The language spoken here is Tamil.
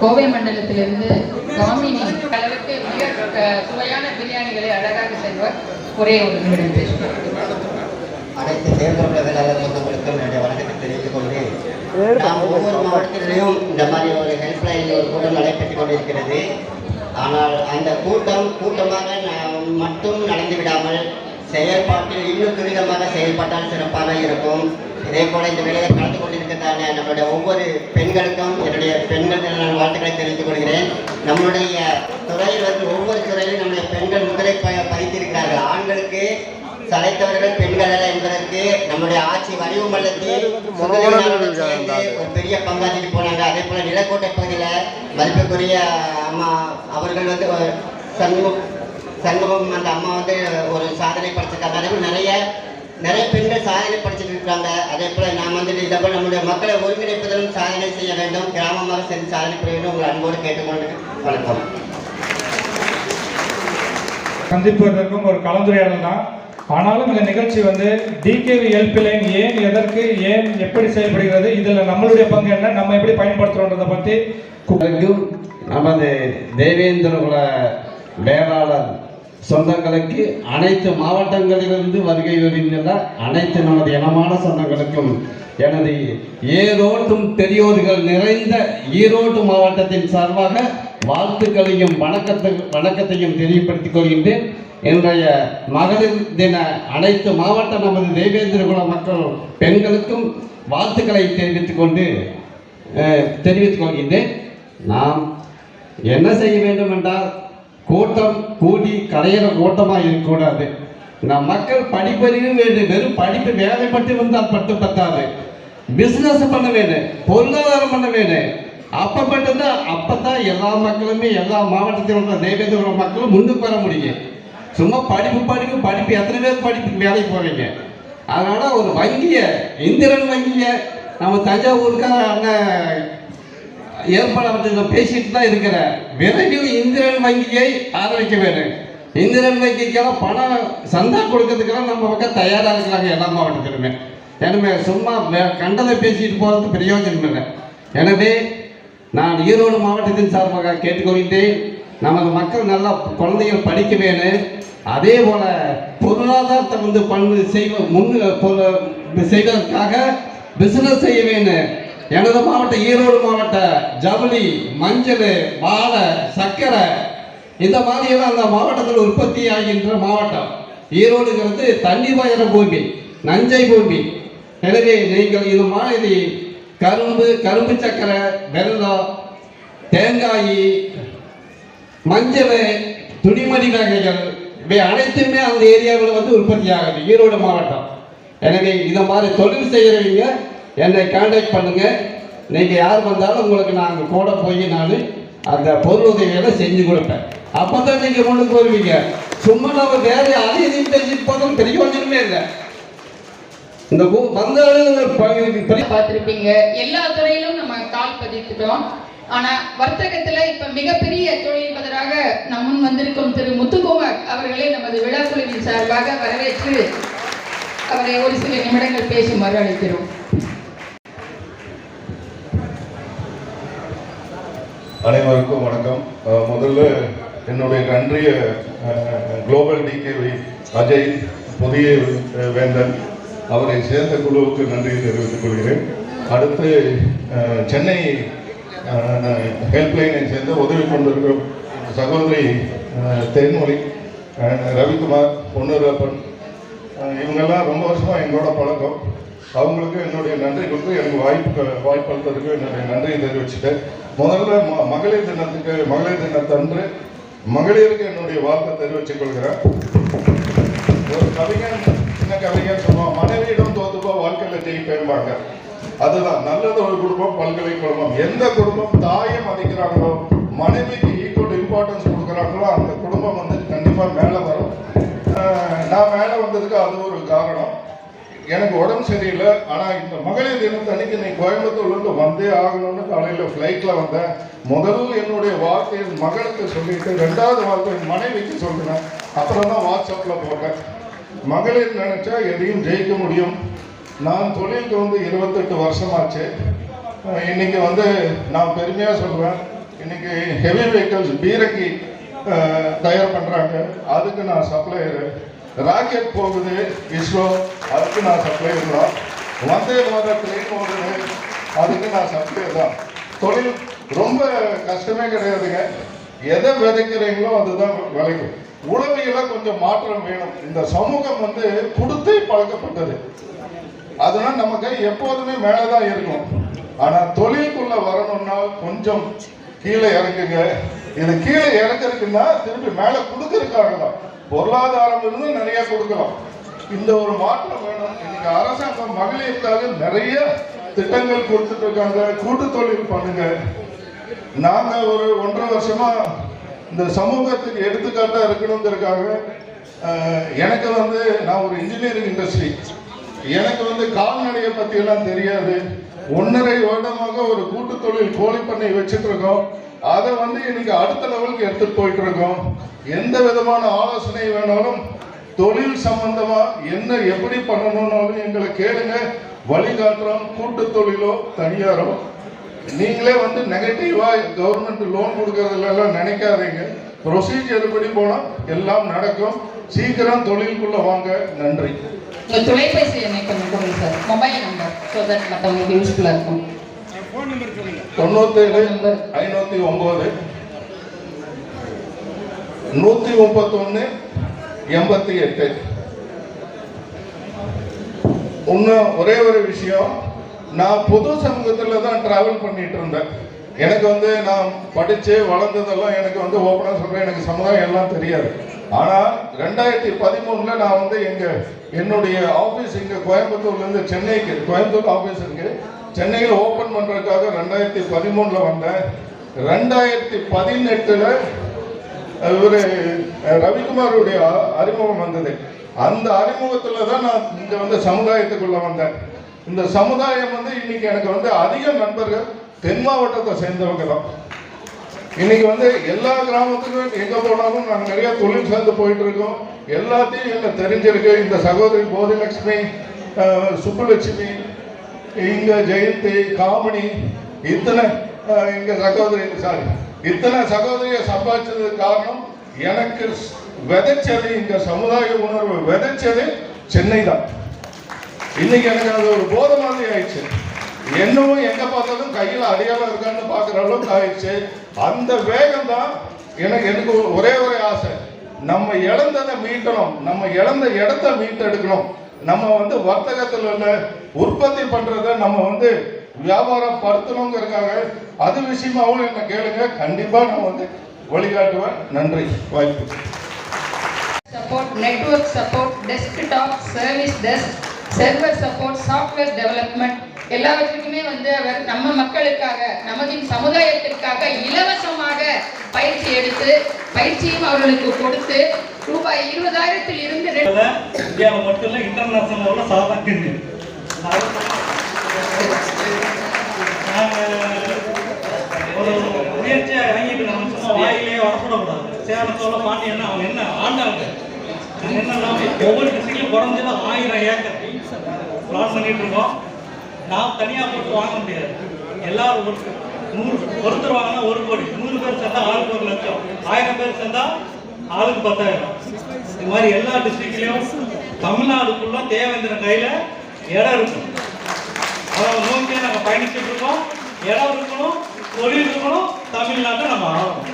கோவை மண்டலத்திலிருந்து காமினி அளவுக்கு மிக சுவையான பிரியாணிகளை அழகாக செய்வர். ஒரே ஒரு நிமிடம் அனைத்து தேர்தல் சொந்தங்களுக்கும் என்னுடைய வணக்கத்தை தெரிவித்துக் கொண்டு நாம் ஒவ்வொரு மாவட்டத்திலையும் இந்த மாதிரி ஒரு ஹெல்ப்லைன் ஒரு கூட்டம் நடைபெற்றுக் கொண்டிருக்கிறது. ஆனால் அந்த கூட்டம் கூட்டமாக மட்டும் நடந்து விடாமல் செயல்பாட்டில் இன்னும் துரிதமாக செயல்பட்டால் சிறப்பாக இருக்கும். இதே போல இந்த வேலையில் கலந்து கொண்டிருக்கிறதான நம்மளுடைய ஒவ்வொரு பெண்களுக்கும் என்னுடைய பெண்கள் நான் வாழ்த்துக்களை தெரிவித்துக் கொள்கிறேன். நம்மளுடைய துறையில் வந்து ஒவ்வொரு துறையிலும் நம்முடைய பெண்கள் முதலை ப- பதித்திருக்கிறார்கள் ஆண்களுக்கு சளைத்தவர்கள் பெண்கள் அல்ல என்பதற்கு நம்முடைய ஆட்சி சுதந்திரனாருடன் சேர்ந்து ஒரு பெரிய பங்காற்றிட்டு போனாங்க. அதே போல நிலக்கோட்டை பகுதியில் மதிப்புக்குரிய அம்மா அவர்கள் வந்து ஒரு சண்முகம் சண்முகம் அந்த அம்மா வந்து ஒரு சாதனை படைச்சிருக்காங்க அதே போல நிறைய நிறைய பெண்கள் சாதனை படிச்சுட்டு இருக்காங்க அதே போல நாம் வந்துட்டு இதை போல நம்முடைய மக்களை ஒருங்கிணைப்பதிலும் சாதனை செய்ய வேண்டும். கிராமமாக சென்று சாதனை புரிய வேண்டும். உங்கள் அன்போடு கேட்டுக்கொண்டு வணக்கம். சந்திப்பதற்கும் ஒரு கலந்துரையாடல் தான். ஆனாலும் இந்த நிகழ்ச்சி வந்து டிகேவி ஹெல்ப்லைன் ஏன் எதற்கு ஏன் எப்படி செயல்படுகிறது இதில் நம்மளுடைய பங்கு என்ன நம்ம எப்படி பயன்படுத்துகிறோன்றதை பற்றி நமது தேவேந்திரகுல வேளாளர் சொந்தங்களுக்கு அனைத்து மாவட்டங்களிலிருந்து வருகை வருகின்ற அனைத்து நமது இனமான சொந்தங்களுக்கும் எனது ஏரோட்டும் பெரியோர்கள் நிறைந்த ஈரோடு மாவட்டத்தின் சார்பாக வாழ்த்துக்களையும் வணக்கத்தை வணக்கத்தையும் தெரியப்படுத்திக் கொள்கின்றேன். இன்றைய மகளிர் தின அனைத்து மாவட்ட நமது தேவேந்திரகுல மக்கள் பெண்களுக்கும் வாழ்த்துக்களை தெரிவித்துக் கொண்டு தெரிவித்துக் கொள்கின்றேன். நாம் என்ன செய்ய வேண்டும் என்றால் கூட்டம் கூடி கரையிற கூட்டமாக இருக்கக்கூடாது. நம் மக்கள் படிப்பறிவு வேண்டும். வெறும் படிப்பு வேலை மட்டும் இருந்தால் மட்டும் பத்தாது. பிஸ்னஸ் பண்ண வேணும் பொருளாதாரம் பண்ண வேணும் அப்போ மட்டும்தான் அப்போ தான் எல்லா மக்களுமே எல்லா மாவட்டத்தில் உள்ள தேவேந்திர மக்களும் முன்னுக்கு வர முடியும். சும்மா படிப்பு படிப்பு படிப்பு. எத்தனை பேர் படிப்பு வேலைக்கு போவீங்க அதனால் ஒரு வங்கியை இந்திரன் வங்கியை நம்ம தஞ்சாவூருக்காக அண்ணன் ஏற்பாடு பேசிட்டு தான் இருக்கிறேன் விரைவில் இந்திரன் வங்கியை ஆரம்பிக்க வேண்டும். இந்திரன் வங்கிக்கெல்லாம் பணம் சந்தா கொடுக்கறதுக்கெல்லாம் நம்ம பக்கம் தயாராக இருக்கிறாங்க எல்லா மாவட்டத்திலுமே. எனவே சும்மா வே- கண்டதை பேசிட்டு போகிறது பிரயோஜனம் இல்லை. எனவே நான் ஈரோடு மாவட்டத்தின் சார்பாக கேட்டுக்கொள்கின்றேன். நமது மக்கள் நல்லா குழந்தைகள் படிக்க வேணும் அதே போல பொருளாதாரத்தை வந்து பண்ணு செய்வ முன் செய்வதற்காக பிசினஸ் செய்ய வேணும் எனது மாவட்டம் ஈரோடு மாவட்ட ஜவுளி மஞ்சள் வாழை சர்க்கரை இந்த மாதிரியெல்லாம் அந்த மாவட்டத்தில் உற்பத்தி ஆகின்ற மாவட்டம். ஈரோடுங்கிறது தண்ணி பாயிற பூமி நஞ்சை பூமி. எனவே நீங்கள் இது மாதிரி கரும்பு கரும்பு சக்கரை வெள்ளம் தேங்காய் மஞ்சள் துணிமணி வகைகள் இவை அனைத்துமே அந்த ஏரியாவில் வந்து உற்பத்தி ஆகுது ஈரோடு மாவட்டம். எனவே இதை மாதிரி தொழில் செய்கிறவங்க என்னை காண்டாக்ட் பண்ணுங்கள் நீங்கள் யார் வந்தாலும் உங்களுக்கு நாங்கள் கூட போய் நான் அந்த பொருள் உதவிகளை செஞ்சு கொடுப்பேன். அப்போ தான் நீங்கள் முன்னுக்கு வருவீங்க சும்மா நம்ம வேலை அதையும் இதையும் பேசிட்டு போதும் பெரிய ஒன்றுமே இல்லை. இந்த ஊ- வந்தாலும் பார்த்துருப்பீங்க. எல்லா துறையிலும் நம்ம கால் பதித்துட்டோம். ஆனா வர்த்தகத்துல இப்ப மிகப்பெரிய தொழில்பதராக நம் முன் வந்திருக்கும் திரு முத்துக்குமார் அவர்களை நமது விழா குழுவின் சார்பாக வரவேற்று அவரை ஒரு சில நிமிடங்கள் பேசுமாறு அழைக்கிறோம் அனைவருக்கும் வணக்கம். முதல்ல என்னுடைய நன்றிய குளோபல் டிகேவி அஜய் புதிய வேந்தன் அவரை சேர்ந்த குழுவுக்கு நன்றியை தெரிவித்துக் கொள்கிறேன். அடுத்து சென்னை ஹெல்ப்லைனை சேர்ந்த உதவி கொண்டிருக்கும் சகோதரி தென்மொழி ரவிக்குமார் பொன்னுரப்பன் இவங்கெல்லாம் ரொம்ப வருஷமாக எங்களோட பழக்கம். அவங்களுக்கு என்னுடைய நன்றி கொடுத்து எனக்கு வாய்ப்பு வாய்ப்பளித்ததுக்கு என்னுடைய நன்றியை தெரிவிச்சுட்டு முதல்ல ம- மகளிர் தினத்துக்கு மகளிர் தினத்தன்று மகளிருக்கு என்னுடைய வாழ்க்கை தெரிவித்துக் கொள்கிறேன். ஒரு கவிஞன் சின்ன கவிஞன் சொல்லுவான் மனைவியிடம் தோத்துப்போ வாழ்க்கையில் ஜெயிப்பேன்பாங்க. அதுதான் நல்லது ஒரு குடும்பம் பல்கலை குடும்பம் எந்த குடும்பம் தாயை உடம்பு சரியில்லை. ஆனால் இந்த மகளிர் தினத்து அன்னைக்கு நீ கோயம்புத்தூர்ல இருந்து வந்தே ஆகணும்னு காலையில ஃப்ளைட்டில் வந்தேன். முதல் என்னுடைய வார்த்தையை மகளுக்கு சொல்லிட்டு ரெண்டாவது வார்த்தை மனைவிக்கு சொல்லினேன் அப்புறம் தான் வாட்ஸ்அப்ல போட்டேன். மகளிர் நினைச்சா எதையும் ஜெயிக்க முடியும். நான் தொழிலுக்கு வந்து இருபத்தெட்டு வருஷமாச்சு. இன்னைக்கு வந்து நான் பெருமையாக சொல்லுவேன். இன்னைக்கு ஹெவி வெஹிக்கல்ஸ் பீரக்கி தயார் பண்ணுறாங்க அதுக்கு நான் சப்ளையரு ராக்கெட் போகுது இஸ்ரோ அதுக்கு நான் சப்ளை தான் வந்தே பாரத் ட்ரெயின் ஓடுது அதுக்கு நான் சப்ளை தான் தொழில் ரொம்ப கஷ்டமே கிடையாதுங்க. எதை விதைக்கிறீங்களோ அதுதான் விளையும் உளவியல கொஞ்சம் மாற்றம் வேணும். இந்த சமூகம் வந்து கொடுத்தே பழக்கப்பட்டது. அதனால நம்ம கை எப்போதுமே மேலதான் இருக்கும் ஆனா தொழிலுக்குள்ள வரணும்னா கொஞ்சம் கீழே இறங்குங்க. இது கீழே இறங்குறதுக்குன்னா திருப்பி மேல கொடுக்கறதுக்காக தான் பொருளாதாரம் இருந்து நிறைய கொடுக்கலாம். இந்த ஒரு மாற்றம் வேணும். இன்னைக்கு அரசாங்கம் மகளிருக்காக நிறைய திட்டங்கள் கொடுத்துட்டு இருக்காங்க. கூட்டு தொழில் பண்ணுங்க. நாங்க ஒரு ஒன்றரை வருஷமா இந்த சமூகத்துக்கு எடுத்துக்காட்டா இருக்கணுங்கிறதுக்காக எனக்கு வந்து நான் ஒரு இன்ஜினியரிங் இண்டஸ்ட்ரி எனக்கு வந்து கால்நடையை பத்தி எல்லாம் தெரியாது. ஒன்றரை வருடமாக ஒரு கூட்டு தொழில் கோழி பண்ணை வச்சுட்டு இருக்கோம். அதை வந்து இன்னைக்கு அடுத்த லெவலுக்கு எடுத்துட்டு போயிட்டு இருக்கோம். எந்த விதமான ஆலோசனை வேணாலும் தொழில் சம்பந்தமா என்ன எப்படி பண்ணணும்னாலும் எங்களை கேளுங்க. வழிகாட்டுறோம். கூட்டு தொழிலோ தனியாரோ. நீங்களே வந்து நெகட்டிவா கவர்மெண்ட் லோன் கொடுக்கறதுல எல்லாம் நினைக்காதீங்க. ப்ரொசீஜர் படி போனா எல்லாம் நடக்கும். சீக்கிரம் தொழிலுக்குள்ள வாங்க. நன்றி. தொலைபேசி எண்ணை கொஞ்சம் கொடுங்க sir. Mobile number so that மற்றவங்களுக்கு யூஸ்ஃபுல்லாக இருக்கும். தொண்ணூத்தேழு ஐநூத்தி ஒன்பது நூத்தி முப்பத்தொன்னு எண்பத்தி எட்டு. இன்னும் ஒரே ஒரு விஷயம் நான் பொது சமூகத்தில் தான் டிராவல் பண்ணிட்டு இருந்தேன். எனக்கு வந்து நான் படித்து வளர்ந்ததெல்லாம் எனக்கு வந்து ஓப்பனாக சொல்கிறேன் எனக்கு சமுதாயம் எல்லாம் தெரியாது. ஆனால் ரெண்டாயிரத்தி பதிமூணில் நான் வந்து எங்கள் என்னுடைய ஆஃபீஸ் இங்கே கோயம்புத்தூர்லேருந்து சென்னைக்கு கோயம்புத்தூர் ஆஃபீஸ் இருக்குது சென்னையில் ஓப்பன் பண்றதுக்காக ரெண்டாயிரத்தி பதிமூணுல வந்தேன் ரெண்டாயிரத்தி பதினெட்டுல இவரு ரவிக்குமாருடைய அறிமுகம் வந்தது. அந்த அறிமுகத்துல தான் நான் இங்க வந்து சமுதாயத்துக்குள்ள வந்தேன். இந்த சமுதாயம் வந்து இன்னைக்கு எனக்கு வந்து அதிக நண்பர்கள் தென் மாவட்டத்தை சேர்ந்தவங்க தான். இன்னைக்கு வந்து எல்லா கிராமத்துக்கும் எங்க போனாலும் நாங்கள் நிறைய தொழில் சேர்ந்து போயிட்டு இருக்கோம் எல்லாத்தையும் எனக்கு தெரிஞ்சிருக்கு. இந்த சகோதரி போதிலட்சுமி சுப்புலட்சுமி இங்க ஜெயந்தி காமணி இத்தனை அஹ், இங்க சகோதரி சாரி இத்தனை சகோதரியை சம்பாதிச்சதுக்கு காரணம் எனக்கு விதைச்சது இந்த சமுதாய உணர்வு. விதைச்சது சென்னை தான் இன்னைக்கு எனக்கு அது ஒரு போதை மாதிரி ஆயிடுச்சு. என்னவும் எங்க பார்த்தாலும் கையில அடையாளம் இருக்கான்னு பாக்குற அளவுக்கு ஆயிடுச்சு. அந்த வேகம் தான் எனக்கு எனக்கு ஒரே ஒரே ஆசை. நம்ம இழந்ததை மீட்டணும். நம்ம இழந்த இடத்த மீட்டெடுக்கணும். நம்ம வந்து வர்த்தகத்தில் உள்ள உற்பத்தி பண்ணுறத நம்ம வந்து வியாபாரம் படுத்தணுங்கிறதுக்காக அது விஷயமாகவும் என்ன கேளுங்க கண்டிப்பாக நான் வந்து வழிகாட்டுவேன். நன்றி. வாய்ப்பு. Support network support desktop service desk server support software development எல்லாவற்றுக்குமே வந்து அவர் நம்ம மக்களுக்காக நமதின் சமுதாயத்திற்காக இலவசமாக பயிற்சி எடுத்து பயிற்சியும் அவர்களுக்கு கொடுத்து ரூபாய் இருபதாயிரத்தில் இருந்து ரெண்டு இந்தியாவில் மட்டும் இல்லை இன்டர்நேஷனல் லெவலில் சாதாரண நாங்கள் ஒரு முயற்சியாக இறங்கிட்டு நம்ம சும்மா வாயிலேயே வரப்படக்கூடாது சேலத்தோட பாண்டியன்னா அவங்க என்ன ஆண்டாங்க? நாங்கள் என்னன்னா ஒவ்வொரு டிஸ்ட்ரிக்ட்லையும் குறைஞ்சது ஆயிரம் ஏக்கர் பிளான் பண்ணிட்டு இருக்கோம். நான் தனியாக போட்டு வாங்க முடியாது. எல்லாரும் ஒரு நூறு ஒருத்தர் வாங்கினா ஒரு கோடி. நூறு பேர் சேர்ந்தா ஆளுக்கு ஒரு லட்சம். ஆயிரம் பேர் சேர்ந்தா ஆளுக்கு பத்தாயிரம். இது மாதிரி எல்லா டிஸ்ட்ரிக்ட்லையும் தமிழ்நாடுக்குள்ள தேவேந்திரன் கையில இடம் இருக்கும். அதை நோக்கியே நாங்கள் பயணிச்சுட்டு இருக்கோம். இடம் இருக்கணும் தொழில் இருக்கணும் தமிழ்நாட்டை நம்ம ஆளணும்.